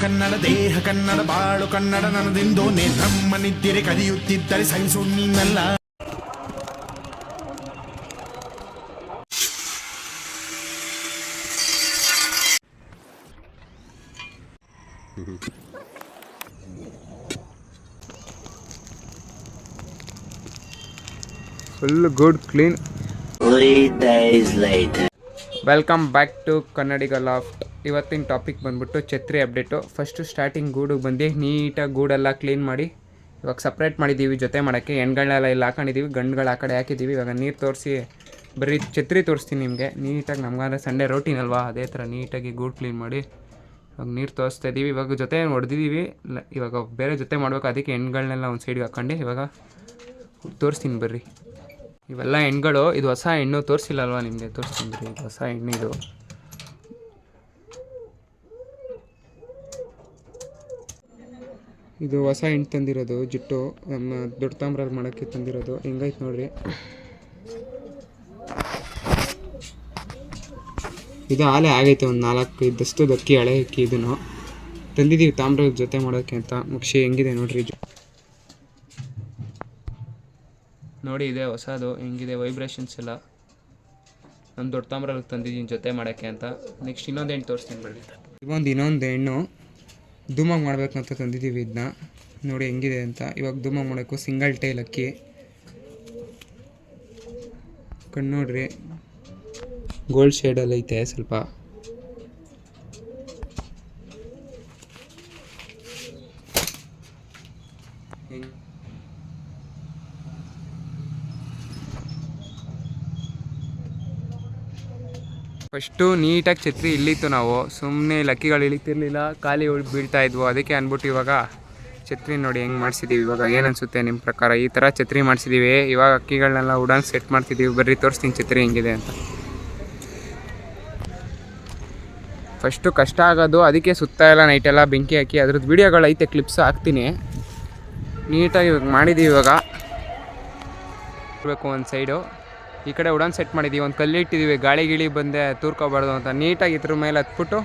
ಕನ್ನಡ ದೇಹ ಕನ್ನಡ ಬಾಳು ಕನ್ನಡ ನನದಿಂದು ನೇ ನಮ್ಮನಿದ್ದಿರೆ ಕರೆಯುತ್ತಿದ್ದರೆ ಸಹಿಸು ನೀನಲ್ಲ full good clean Three days later. Welcome back to Kannadiga loft ಇವತ್ತಿನ ಟಾಪಿಕ್ ಬಂದ್ಬಿಟ್ಟು ಛತ್ರಿ ಅಪ್ಡೇಟು ಫಸ್ಟು ಸ್ಟಾರ್ಟಿಂಗ್ ಗೂಡಿಗೆ ಬಂದು ನೀಟಾಗಿ ಗೂಡೆಲ್ಲ ಕ್ಲೀನ್ ಮಾಡಿ, ಇವಾಗ ಸಪ್ರೇಟ್ ಮಾಡಿದ್ದೀವಿ ಜೊತೆ ಮಾಡೋಕ್ಕೆ. ಹೆಣ್ಗಳನ್ನೆಲ್ಲ ಇಲ್ಲಿ ಹಾಕೊಂಡಿದ್ದೀವಿ ಗಂಡುಗಳು ಆ ಕಡೆ ಹಾಕಿದ್ದೀವಿ ಇವಾಗ ನೀರು ತೋರಿಸಿ, ಬರೀ ಛತ್ರಿ ತೋರಿಸ್ತೀನಿ ನಿಮಗೆ. ನೀಟಾಗಿ ನಮ್ಗಾದ್ರೆ ಸಂಡೇ ರೋಟೀನ್ ಅಲ್ವಾ? ಅದೇ ಥರ ನೀಟಾಗಿ ಗೂಡು ಕ್ಲೀನ್ ಮಾಡಿ, ಇವಾಗ ನೀರು ತೋರಿಸ್ತಾ ಇದ್ದೀವಿ ಇವಾಗ ಜೊತೆ ಹೊಡೆದಿದ್ದೀವಿ ಇವಾಗ ಬೇರೆ ಜೊತೆ ಮಾಡಬೇಕು. ಅದಕ್ಕೆ ಹೆಣ್ಗಳನ್ನೆಲ್ಲ ಒಂದು ಸೈಡ್ಗೆ ಹಾಕ್ಕೊಂಡು ಇವಾಗ ತೋರಿಸ್ತೀನಿ ಬರ್ರಿ. ಇವೆಲ್ಲ ಹೆಣ್ಗಳು, ಇದು ಹೊಸ ಹೆಣ್ಣು ತೋರಿಸಿಲ್ಲಲ್ವಾ ನಿಮಗೆ? ತೋರಿಸ್ತೀನಿ ಇದು ಹೊಸ ಹೆಣ್ಣು ಇದು. ಇದು ಹೊಸ ಹೆಣ್ಣು ತಂದಿರೋದು, ಜುಟ್ಟು. ನಮ್ಮ ದೊಡ್ಡ ತಾಮ್ರಲ್ಲಿ ಮಾಡೋಕ್ಕೆ ತಂದಿರೋದು. ಹೆಂಗೈತೆ ನೋಡ್ರಿ. ಇದು ಆಲೆ ಆಗೈತೆ, ಒಂದು ನಾಲ್ಕು, ಇದ್ದಷ್ಟು ದಕ್ಕಿ ಹಳೆ ಅಕ್ಕಿ ಇದನ್ನು. ತಂದಿದ್ದೀವಿ ತಾಮ್ರದ ಜೊತೆ ಮಾಡೋಕ್ಕೆ ಅಂತ. ಮುಕ್ಷಿ ಹೆಂಗಿದೆ ನೋಡ್ರಿ ಇದು ನೋಡಿ, ಇದೆ ಹೊಸದು, ಹೆಂಗಿದೆ ವೈಬ್ರೇಷನ್ಸ್ ಎಲ್ಲ. ನಾನು ದೊಡ್ಡ ತಾಮ್ರಲ್ಲಿ ತಂದಿದ್ದೀನಿ ಜೊತೆ ಮಾಡೋಕ್ಕೆ ಅಂತ. ನೆಕ್ಸ್ಟ್ ಇನ್ನೊಂದು ಹೆಣ್ಣು ತೋರಿಸ್ತೀನಿ ಬರಲಿ ಇವೊಂದು ಇನ್ನೊಂದು ಹೆಣ್ಣು ಧೂಮಾಗಿ ಮಾಡಬೇಕಂತ ತಂದಿದ್ದೀವಿ ಇದನ್ನ ನೋಡಿ, ಹೆಂಗಿದೆ ಅಂತ. ಇವಾಗ ಧೂಮಾಗಿ ಮಾಡೋಕ್ಕೂ ಸಿಂಗಲ್ ಟೈಲ್ ಅಕ್ಕಿ. ಕಣ್ಣು ನೋಡ್ರಿ. ಗೋಲ್ಡ್ ಶೇಡಲ್ಲಿ ಐತೆ ಸ್ವಲ್ಪ. ಹೆಂಗ್ ಫಸ್ಟು ನೀಟಾಗಿ ಛತ್ರಿ ಇಲ್ಲಿತ್ತು ನಾವು. ಸುಮ್ಮನೆ ಲಕ್ಕಿಗಳು ಇಳಿತಿರ್ಲಿಲ್ಲ, ಖಾಲಿ ಉಳ್ ಬೀಳ್ತಾ ಇದ್ವು. ಅದಕ್ಕೆ ಅಂದ್ಬಿಟ್ಟು ಇವಾಗ ಛತ್ರಿ ನೋಡಿ ಹೆಂಗೆ ಮಾಡಿಸಿದ್ದೀವಿ ಇವಾಗ ಏನನ್ಸುತ್ತೆ ನಿಮ್ಮ ಪ್ರಕಾರ? ಈ ಥರ ಛತ್ರಿ ಮಾಡಿಸಿದ್ದೀವಿ ಇವಾಗ ಅಕ್ಕಿಗಳನ್ನೆಲ್ಲ ಉಡಾನ್ ಸೆಟ್ ಮಾಡ್ತಿದ್ದೀವಿ ಬರ್ರಿ, ತೋರಿಸ್ತೀನಿ ಛತ್ರಿ ಹೆಂಗಿದೆ ಅಂತ. ಫಸ್ಟು ಕಷ್ಟ ಆಗೋದು, ಅದಕ್ಕೆ ಸುತ್ತ ಎಲ್ಲ ನೈಟೆಲ್ಲ ಬೆಂಕಿ ಹಾಕಿ. ಅದ್ರದ್ದು ವೀಡಿಯೋಗಳು ಐತೆ ಕ್ಲಿಪ್ಸ್ ಹಾಕ್ತೀನಿ. ನೀಟಾಗಿ ಇವಾಗ ಮಾಡಿದ್ದೀವಿ ಇವಾಗ. ಇರಬೇಕು ಒಂದು ಸೈಡು ಈ ಕಡೆ ಉಡಾನ್ ಸೆಟ್ ಮಾಡಿದ್ದೀವಿ ಒಂದು ಕಲ್ಲಿಟ್ಟಿದ್ದೀವಿ ಗಾಳಿ ಗಿಳಿ ಬಂದೆ ತೂರ್ಕೋಬಾರ್ದು ಅಂತ ನೀಟಾಗಿ ಇದ್ರ ಮೇಲೆ ಹತ್ಬಿಟ್ಟು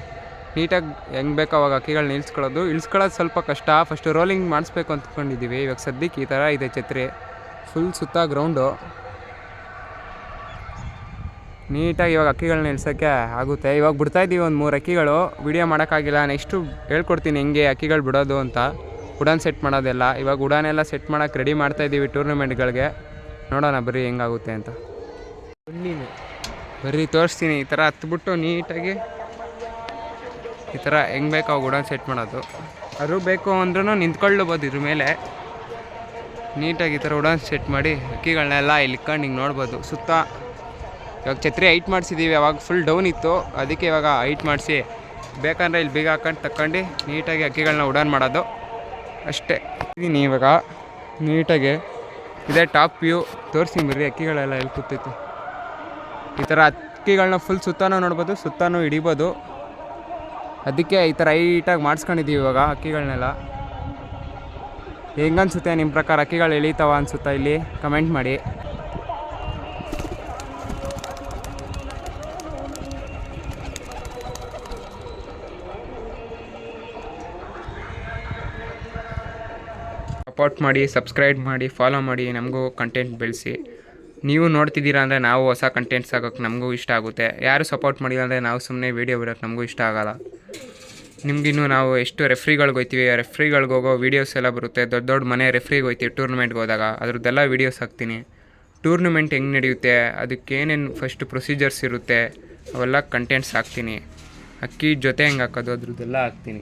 ನೀಟಾಗಿ ಹೆಂಗೆ ಬೇಕೋ ಅವಾಗ ಅಕ್ಕಿಗಳನ್ನ ಇಳಿಸ್ಕೊಳ್ಳೋದು. ಇಳಿಸ್ಕೊಳ್ಳೋದು ಸ್ವಲ್ಪ ಕಷ್ಟ. ಫಸ್ಟು ರೋಲಿಂಗ್ ಮಾಡಿಸ್ಬೇಕು ಅಂದ್ಕೊಂಡಿದ್ದೀವಿ ಇವಾಗ ಸದ್ಯಕ್ಕೆ ಈ ಥರ ಇದೆ ಛತ್ರಿ. ಫುಲ್ ಸುತ್ತ ಗ್ರೌಂಡು ನೀಟಾಗಿ ಇವಾಗ ಅಕ್ಕಿಗಳನ್ನ ಇಳ್ಸೋಕ್ಕೆ ಆಗುತ್ತೆ. ಇವಾಗ ಬಿಡ್ತಾ ಇದ್ದೀವಿ ಒಂದು ಮೂರು ಅಕ್ಕಿಗಳು. ವಿಡಿಯೋ ಮಾಡೋಕ್ಕಾಗಿಲ್ಲ. ನೆಕ್ಸ್ಟು ಹೇಳ್ಕೊಡ್ತೀನಿ ಹೆಂಗೆ ಅಕ್ಕಿಗಳು ಬಿಡೋದು ಅಂತ. ಉಡಾನ್ ಸೆಟ್ ಮಾಡೋದೆಲ್ಲ. ಇವಾಗ ಉಡಾನೆಲ್ಲ ಸೆಟ್ ಮಾಡೋಕ್ಕೆ ರೆಡಿ ಮಾಡ್ತಾಯಿದ್ದೀವಿ ಟೂರ್ನಮೆಂಟ್ಗಳಿಗೆ ನೋಡೋಣ ಬರೀ ಹೆಂಗಾಗುತ್ತೆ ಅಂತ. ಬರೀ ತೋರಿಸ್ತೀನಿ. ಈ ಥರ ಹತ್ಬಿಟ್ಟು ನೀಟಾಗಿ ಈ ಥರ ಹೆಂಗೆ ಬೇಕು ಅವಾಗ ಗುಡನ್ ಸೆಟ್ ಮಾಡೋದು. ಅದು ಬೇಕು ಅಂದ್ರೂ ನಿಂತ್ಕೊಳ್ಳಬೋದು ಇದ್ರ ಮೇಲೆ. ನೀಟಾಗಿ ಈ ಥರ ಉಡಾನ್ ಸೆಟ್ ಮಾಡಿ ಅಕ್ಕಿಗಳನ್ನೆಲ್ಲ ಇಲ್ಲಿ ಕಂಡು ಹಿಂಗೆ ನೋಡ್ಬೋದು. ಸುತ್ತ ಇವಾಗ ಛತ್ರಿ ಹೈಟ್ ಮಾಡಿಸಿದ್ದೀವಿ ಅವಾಗ ಫುಲ್ ಡೌನ್ ಇತ್ತು. ಅದಕ್ಕೆ ಇವಾಗ ಹೈಟ್ ಮಾಡಿಸಿ ಬೇಕಂದ್ರೆ ಇಲ್ಲಿ ಬೀಗ ಹಾಕೊಂಡು ತಕ್ಕೊಂಡು ನೀಟಾಗಿ ಅಕ್ಕಿಗಳನ್ನ ಉಡಾನ್ ಮಾಡೋದು. ಅಷ್ಟೇ. ಇದ್ದೀನಿ ಇವಾಗ. ನೀಟಾಗಿ ಇದೇ ಟಾಪ್ ವ್ಯೂ ತೋರಿಸಿ ಬರ್ರಿ ಅಕ್ಕಿಗಳೆಲ್ಲ ಎಲ್ಲಿ ಕೂತೈತೆ ಈ ಥರ ಅಕ್ಕಿಗಳನ್ನ ಫುಲ್ ಸುತ್ತಾನು ನೋಡ್ಬೋದು, ಸುತ್ತಾನು ಹಿಡಿಬೋದು. ಅದಕ್ಕೆ ಈ ಥರ ಹೈಟಾಗಿ ಮಾಡಿಸ್ಕೊಂಡಿದ್ದೀವಿ ಇವಾಗ ಅಕ್ಕಿಗಳನ್ನೆಲ್ಲ ಹೆಂಗನ್ಸುತ್ತೆ ನಿಮ್ಮ ಪ್ರಕಾರ ಹಕ್ಕಿಗಳು ಎಳೀತಾವ ಅನಿಸುತ್ತಾ ಇಲ್ಲಿ? ಕಮೆಂಟ್ ಮಾಡಿ. ಸಪೋರ್ಟ್ ಮಾಡಿ ಸಬ್ಸ್ಕ್ರೈಬ್ ಮಾಡಿ ಫಾಲೋ ಮಾಡಿ, ನಮಗೂ ಕಂಟೆಂಟ್ ಬೆಳೆಸಿ. ನೀವು ನೋಡ್ತಿದ್ದೀರಾ ಅಂದರೆ ನಾವು ಹೊಸ ಕಂಟೆಂಟ್ಸ್ ಆಗೋಕ್ಕೆ ನಮಗೂ ಇಷ್ಟ ಆಗುತ್ತೆ. ಯಾರು ಸಪೋರ್ಟ್ ಮಾಡಿಲ್ಲ ಅಂದರೆ ನಾವು ಸುಮ್ಮನೆ ವೀಡಿಯೋ ಬಿಡೋಕ್ಕೆ ನಮಗೂ ಇಷ್ಟ ಆಗೋಲ್ಲ. ನಿಮಗಿನ್ನೂ ನಾವು ಎಷ್ಟು ರೆಫ್ರಿಗಳ್ಗೆ ಹೋಗ್ತೀವಿ ರೆಫ್ರಿಗಳ್ಗೆ ಹೋಗೋ ವೀಡಿಯೋಸ್ ಎಲ್ಲ ಬರುತ್ತೆ. ದೊಡ್ಡ ದೊಡ್ಡ ಮನೆ ರೆಫ್ರಿಗೆ ಹೋಗ್ತೀವಿ ಟೂರ್ನಮೆಂಟ್ಗೆ ಹೋದಾಗ. ಅದ್ರದ್ದೆಲ್ಲ ವೀಡಿಯೋಸ್ ಹಾಕ್ತೀನಿ. ಟೂರ್ನಮೆಂಟ್ ಹೆಂಗೆ ನಡೆಯುತ್ತೆ, ಅದಕ್ಕೆ ಏನೇನು ಫಸ್ಟ್ ಪ್ರೊಸೀಜರ್ಸ್ ಇರುತ್ತೆ, ಅವೆಲ್ಲ ಕಂಟೆಂಟ್ಸ್ ಹಾಕ್ತೀನಿ. ಅಕ್ಕಿ ಜೊತೆ ಹೆಂಗೆ ಹಾಕೋದು, ಅದ್ರದ್ದೆಲ್ಲ ಹಾಕ್ತೀನಿ.